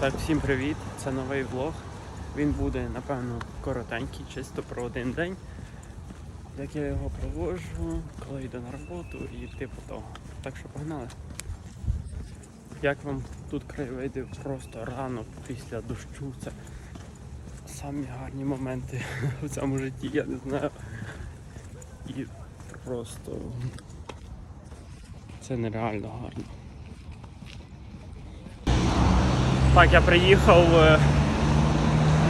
Так, всім привіт! Це новий влог. Він буде, напевно, коротенький, чисто про один день. Як я його проводжу, коли йду на роботу і типу того. Так що погнали. Як вам тут краєвиди просто рано після дощу? Це самі гарні моменти в цьому житті, я не знаю. І просто це нереально гарно. Так, я приїхав е,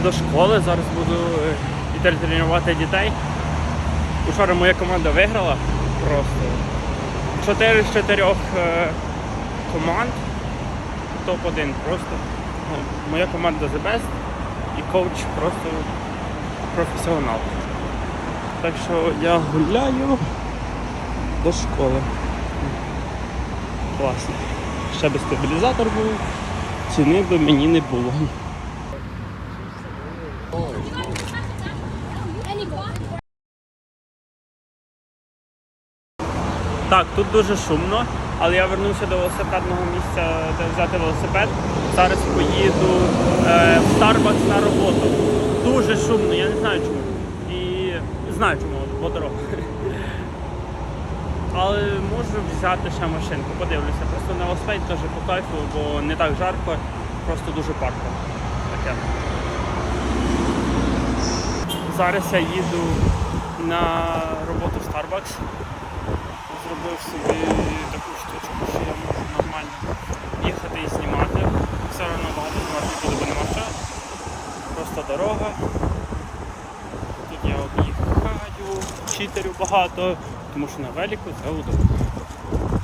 до школи, зараз буду е, йти тренувати дітей. Учора моя команда виграла просто. Чотири з чотирьох е, команд. Топ-1 просто. Ну, моя команда the best і коуч просто професіонал. Так що я гуляю до школи. Класно. Ще би стабілізатор був, ціни би мені не було. Так, тут дуже шумно, але я вернувся до велосипедного місця, де взяти велосипед. Зараз поїду е, в Starbucks на роботу. Дуже шумно, я не знаю чому. І знаю чому, бо дорога. Але можу взяти ще машинку, подивлюся. Просто на велосипеді теж по кайфу, бо не так жарко, просто дуже парко. Таке. Зараз я їду на роботу в Starbucks. Зробив собі таку штучку, що я можу нормально їхати і знімати. Все одно багато знімати не буде, бо нема часу. Просто дорога. Тут я об'їхаю, читерю багато, тому що на велику це удобно.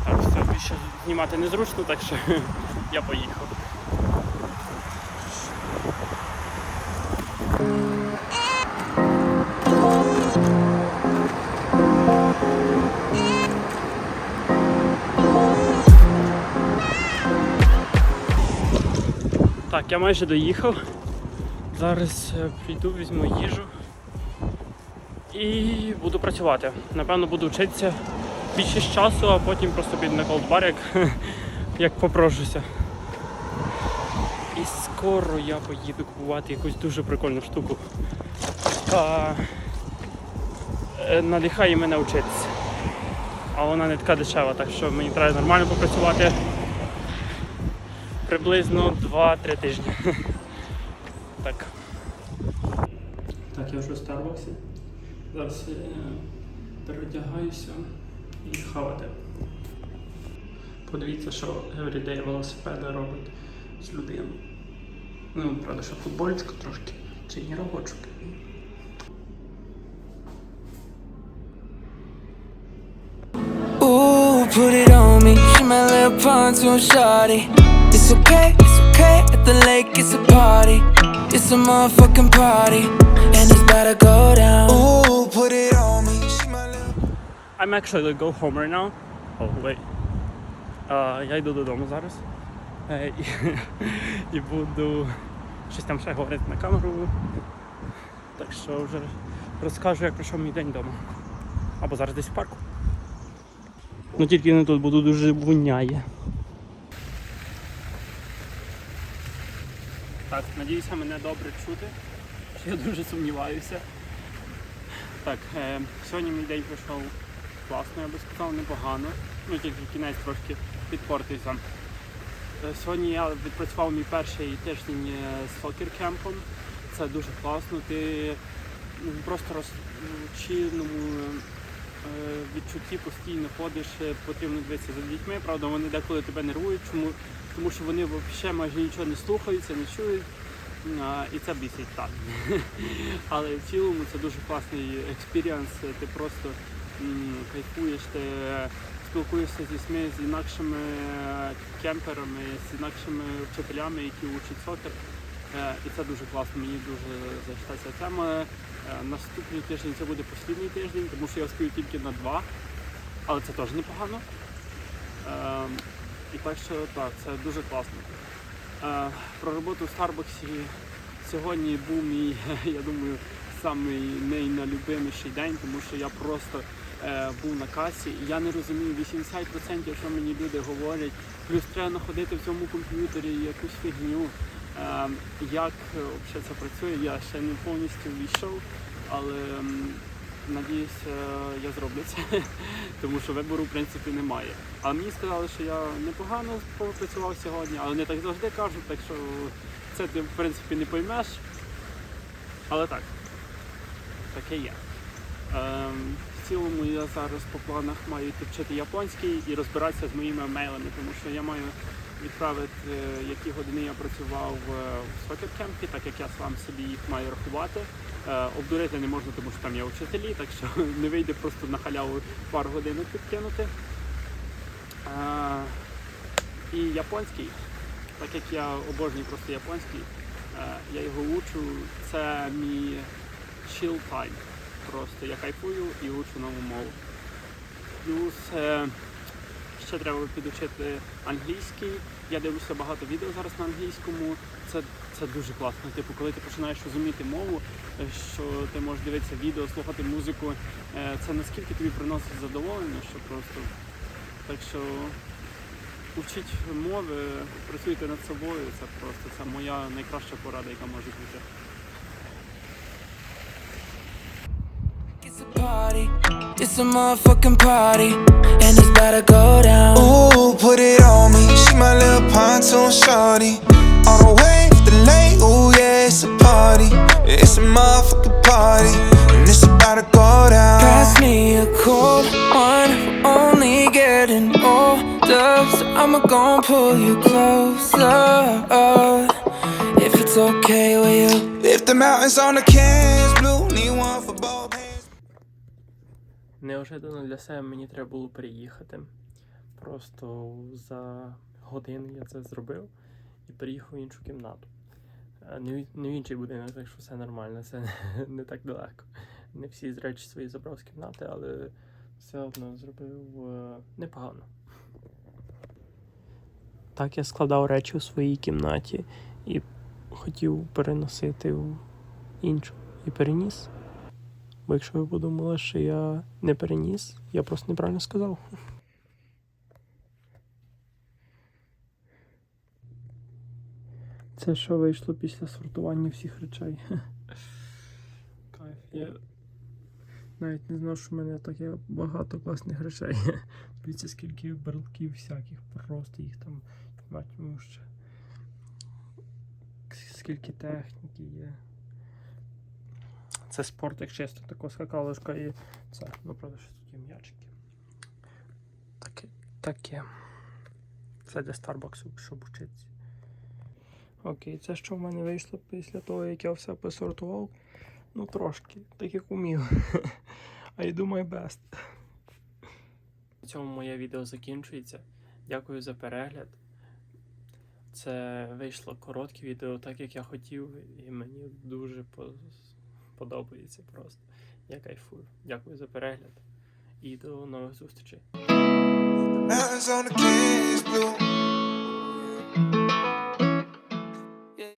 Так, все більше знімати незручно, так що я поїхав. Так, я майже доїхав. Зараз е, прийду, візьму їжу і буду працювати. Напевно, буду вчитися більшість часу, а потім просто піду на колдбар, як, як попрошуся. І скоро я поїду купувати якусь дуже прикольну штуку. Та е, надихає мене вчитися. А вона не така дешева, так що мені треба нормально попрацювати приблизно 2-3 тижні. Так. Так, я вже в Старбаксі. Зараз е, переодягаюся і хавати. Подивіться, що Everyday велосипеди робить з людиною. Ну, правда, що футболічка трошки, чи не робочок. Put it on me. My little shawty. It's okay, it's okay. The lake, it's a party. It's a motherfucking party. And it's about to go down. Ooh, put it on me. I'm actually gonna go home right now. Oh, wait. А, я йду додому зараз. І, і буду щось там ще говорити на камеру. Так що вже розкажу, як пройшов мій день вдома. Або зараз десь в парку. Ну тільки не тут, бо тут дуже воняє. Так, надіюся, мене добре чути. Я дуже сумніваюся. Так, е, сьогодні мій день пройшов класно, я би сказав, непогано. Ну тільки кінець трошки підпортився. Е, Сьогодні я відпрацював мій перший тиждень е, з сокер-кемпом. Це дуже класно. Ти просто роз, в чинному е, відчутті постійно ходиш, е, потрібно дивитися за дітьми. Правда, вони деколи тебе нервують, чому? тому що вони взагалі майже нічого не слухаються, не чують. А, І це бісить так. Але в цілому це дуже класний експіріанс. Ти просто м, кайфуєш, ти спілкуєшся зі дітьми, з інакшими е, кемперами, з інакшими вчителями, які учать сокер. Е, І це дуже класно. Мені дуже зайшла ця тема. Е, Наступний тиждень це буде послідний тиждень, тому що я встаю тільки на два, але це теж непогано. Е, І так що так, це дуже класно. Е, Про роботу в Старбаксі сьогодні був мій, я думаю, самий найналюбиміший день, тому що я просто був на касі і я не розумію 80%, що мені люди говорять. Плюс треба знаходити в цьому комп'ютері якусь фігню. Ем, Як е, взагалі це працює, я ще не повністю війшов, але м, надіюсь, е, я зроблю це, тому що вибору в принципі немає. А мені сказали, що я непогано попрацював сьогодні, але не так завжди кажуть, так що це ти в принципі не поймеш. Але так, таке є. Ем, в цілому я зараз по планах маю йти вчити японський і розбиратися з моїми мейлами, тому що я маю відправити, е, які години я працював е, в сокер-кемпі, так як я сам собі їх маю рахувати. Е, Обдурити не можна, тому що там є вчителі, так що не вийде просто на халяву пару годин підкинути. І японський, так як я обожнюю просто японський, я його учу, це мій chill time. Просто я кайфую і учу нову мову. Плюс ще треба підучити англійський. Я дивлюся багато відео зараз на англійському. Це, це дуже класно. Типу, коли ти починаєш розуміти мову, е, що ти можеш дивитися відео, слухати музику, е, це наскільки тобі приносить задоволення, що просто так що учіть мови, працюйте над собою. Це просто це моя найкраща порада, яка може бути. It's a party, it's a motherfucking party, and it's about to go down. Ooh, put it on me. She my little pontoon shorty. On the way to the lake. Ooh, yeah, it's a party. It's a motherfucking party. And it's about to go down. Pass me a cold one, we're only getting older, so I'ma gon' pull you closer. If it's okay with you. If the mountains on the cans blue, need one for both. Неожиданно для себе мені треба було приїхати. Просто за годину я це зробив і приїхав в іншу кімнату. Е, Не, в- інший будинок, так що все нормально, це не так далеко. Не всі з речі свої забрав з кімнати, але все одно зробив е, непогано. Так я складав речі у своїй кімнаті і хотів переносити в іншу. І переніс. Бо якщо ви подумали, що я не переніс, я просто неправильно сказав. Це що вийшло після сортування всіх речей. Кайф. Я навіть не знав, що в мене таке багато класних речей. Дивіться, скільки берлків всяких, просто їх там матиму ще. Скільки техніки є. Це спорт, як чисто, така скакалочка і це. Ну, правда, що тут є м'ячики. Таке. Таке. Це для Старбаксу, щоб вчитися. Окей, це що в мене вийшло після того, як я все посортував. Ну, трошки, так як умів. I do my best. На цьому моє відео закінчується. Дякую за перегляд. Це вийшло коротке відео, так як я хотів, і мені дуже по- подобається просто. Я кайфую. Дякую за перегляд і до нових зустрічей.